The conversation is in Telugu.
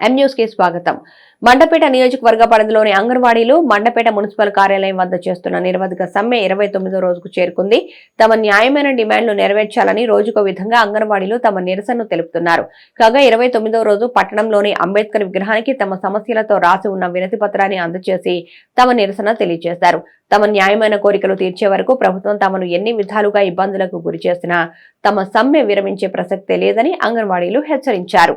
ఎం స్వాగతం. మండపేట నియోజకవర్గ పరిధిలోని అంగన్వాడీలు మండపేట మున్సిపల్ కార్యాలయం వద్ద చేస్తున్న నిరవధిక సమ్మె ఇరవై తొమ్మిదో రోజుకు చేరుకుంది. తమ న్యాయమైన డిమాండ్లు నెరవేర్చాలని రోజుకో విధంగా అంగన్వాడీలు తమ నిరసనను తెలుపుతున్నారు. కాగా ఇరవై తొమ్మిదో రోజు పట్టణంలోని అంబేద్కర్ విగ్రహానికి తమ సమస్యలతో రాసి ఉన్న వినతి పత్రాన్ని అందజేసి తమ నిరసన తెలియజేశారు. తమ న్యాయమైన కోరికలు తీర్చే వరకు ప్రభుత్వం తమను ఎన్ని విధాలుగా ఇబ్బందులకు గురి చేసినా తమ సమ్మె విరమించే ప్రసక్తే లేదని అంగన్వాడీలు హెచ్చరించారు.